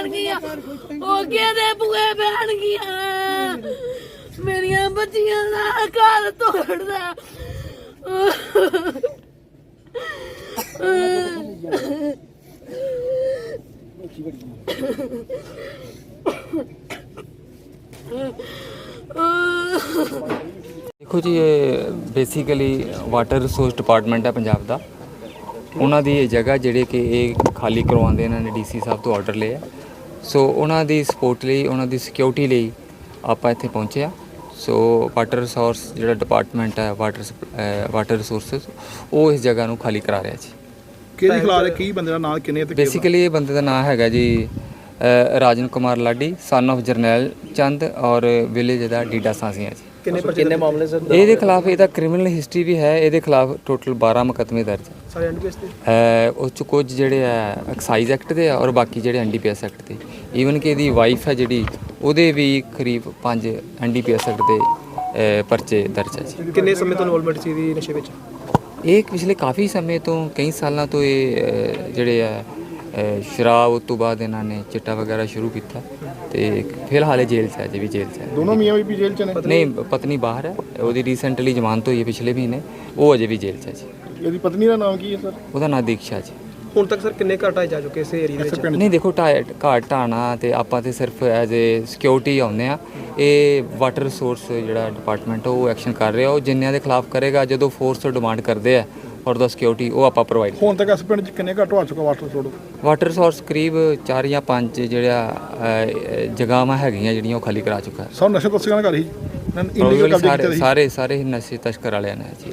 ਪੈਣਗੀਆਂ ਉਹ ਕਿਹਦੇ ਬੂਏ ਪੈਣਗੀਆਂ ਮੇਰੀਆਂ ਬੱਚੀਆਂ ਦਾ ਘਰ ਤੋੜਦਾ। ਦੇਖੋ ਜੀ, ਇਹ ਬੇਸਿਕਲੀ ਵਾਟਰ ਰਿਸੋਰਸ ਡਿਪਾਰਟਮੈਂਟ ਹੈ ਪੰਜਾਬ ਦਾ। ਉਹਨਾਂ ਦੀ ਇਹ ਜਗ੍ਹਾ ਜਿਹੜੇ ਕਿ ਇਹ ਖਾਲੀ ਕਰਵਾਉਂਦੇ ਇਹਨਾਂ ਨੇ ਡੀਸੀ ਸਾਹਿਬ ਤੋਂ ਆਰਡਰ ਲਿਆ ਸੋ ਉਹਨਾਂ ਦੀ ਸਪੋਰਟ ਲਈ ਉਹਨਾਂ ਦੀ ਸਿਕਿਉਰਿਟੀ ਲਈ ਆਪਾਂ ਇੱਥੇ ਪਹੁੰਚੇ ਆ ਸੋ ਵਾਟਰ ਰਿਸੋਰਸ ਜਿਹੜਾ ਡਿਪਾਰਟਮੈਂਟ ਹੈ ਵਾਟਰ ਵਾਟਰ ਰਿਸੋਰਸਸ ਉਹ ਇਸ ਜਗ੍ਹਾ ਨੂੰ ਖਾਲੀ ਕਰਾ ਰਿਹਾ ਜੀ। ਕਿਹਦੀ ਖਿਲਾਫ ਹੈ ਕੀ ਬੰਦੇ ਦਾ ਨਾਂ ਕਿੰਨੇ ਤੇ ਬੇਸਿਕਲੀ ਇਹ ਬੰਦੇ ਦਾ ਨਾਮ ਹੈਗਾ ਜੀ ਰਾਜਨ ਕੁਮਾਰ ਲਾਡੀ ਸਨ of ਜਰਨੈਲ ਚੰਦ ਔਰ ਵਿਲੇਜ ਦਾ ਡੀਡਾ ਸਾਂਸੀਆਂ ਜੀ। ਕਿੰਨੇ ਕਿੰਨੇ ਮਾਮਲੇ ਸਰ? ਇਹਦੇ ਖਿਲਾਫ ਇਹਦਾ ਕ੍ਰਿਮੀਨਲ ਹਿਸਟਰੀ ਵੀ ਹੈ ਇਹਦੇ ਖਿਲਾਫ ਟੋਟਲ 12 ਮੁਕੱਦਮੇ ਦਰਜ ਹੈ। ਸਾਰੇ ਐਨਡੀਪੀਐਸ ਤੇ? ਅ, ਉਹ ਚ ਕੁਝ ਜਿਹੜੇ ਆ ਐਕਸਾਈਜ਼ ਐਕਟ ਦੇ ਆ ਔਰ ਬਾਕੀ ਜਿਹੜੇ ਐਨਡੀਪੀਐਸ ਐਕਟ ਦੇ। ਈਵਨ ਕਿ ਇਹਦੀ ਵਾਈਫ ਹੈ ਜਿਹੜੀ ਉਹਦੇ ਵੀ ਕਰੀਬ 5 ਐਨਡੀਪੀਐਸ ਐਕਟ ਦੇ ਪਰਚੇ ਦਰਜ ਹੈ ਜੀ। ਕਿੰਨੇ ਸਮੇਂ ਤੋਂ ਇਨਵੋਲਵਮੈਂਟ ਸੀ ਦੀ ਨਸ਼ੇ ਵਿੱਚ? ਇਹ ਪਿਛਲੇ ਕਾਫੀ ਸਮੇਂ ਤੋਂ ਕਈ ਸਾਲਾਂ ਤੋਂ ਇਹ ਜਿਹੜੇ ਆ ਸ਼ਰਾਬ ਉਸ ਤੋਂ ਬਾਅਦ ਇਹਨਾਂ ਨੇ ਚਿੱਟਾ ਵਗੈਰਾ ਸ਼ੁਰੂ ਕੀਤਾ ਤੇ ਫਿਲਹਾਲ ਇਹ ਜੇਲ੍ਹ 'ਚ ਹੈ ਅਜੇ ਵੀ ਜੇਲ੍ਹ 'ਚ ਹੈ ਦੋਨੋਂ ਮੀਆਂ ਵੀ ਜੇਲ੍ਹ ਚ ਨੇ? ਨਹੀਂ ਪਤਨੀ ਬਾਹਰ ਹੈ ਉਹਦੀ ਰੀਸੈਂਟਲੀ ਜ਼ਮਾਨਤ ਹੋਈ ਹੈ ਪਿਛਲੇ ਮਹੀਨੇ ਉਹ ਅਜੇ ਵੀ ਜੇਲ੍ਹ 'ਚ ਹੈ ਜੀ। ਇਹਦੀ ਪਤਨੀ ਦਾ ਨਾਮ ਕੀ ਹੈ ਸਰ? ਉਹਦਾ ਨਾਂ ਦੀਕਸ਼ਾ ਜੀ। ਹੁਣ ਤੱਕ ਸਰ ਕਿੰਨੇ ਘਰ ਢਾਏ ਜਾ ਚੁੱਕੇ ਇਸ ਏਰੀਆ ਦੇ ਵਿੱਚ? ਨਹੀਂ ਦੇਖੋ ਢਾਹ ਘਾਟ ਢਾਣਾ ਤੇ ਆਪਾਂ ਤੇ ਸਿਰਫ ਐਜ਼ ਏ ਸਿਕਿਉਰਿਟੀ ਆਉਂਦੇ ਆ। ਇਹ ਵਾਟਰ ਰਿਸੋਰਸ ਜਿਹੜਾ ਡਿਪਾਰਟਮੈਂਟ ਉਹ ਐਕਸ਼ਨ ਕਰ ਰਿਹਾ। ਉਹ ਜਿੰਨਿਆਂ ਦੇ ਖਿਲਾਫ ਕਰੇਗਾ ਜਦੋਂ ਫੋਰਸ ਡਿਮਾਂਡ ਕਰਦੇ ਆ ਔਰ ਦਾ ਸਿਕਿਉਰਿਟੀ ਉਹ ਆਪਾਂ ਪ੍ਰੋਵਾਈਡ ਹੁਣ ਤੱਕ ਇਸ ਪਿੰਡ ਚ ਕਿੰਨੇ ਘੱਟ ਹੋ ਚੁੱਕਾ ਵਾਟਰ ਛੋੜੋ ਵਾਟਰ ਰਿਸੋਰਸ ਕਰੀਬ 4 ਜਾਂ 5 ਜਿਹੜਾ ਅਹ, ਜਗ੍ਹਾਵਾਂ ਹੈਗੀਆਂ ਜਿਹੜੀਆਂ ਉਹ ਖਾਲੀ ਕਰਾ ਚੁੱਕਾ। ਸਭ ਨਸ਼ੇ ਤਸਕਰਾਂ ਦਾ ਘਰ ਹੀ ਇਲੀਗਲ Probably ਕਬਜ਼ੇ ਸਾਰੇ ਸਾਰੇ ਨਸ਼ੇ ਤਸਕਰ ਵਾਲਿਆਂ ਨੇ ਜੀ।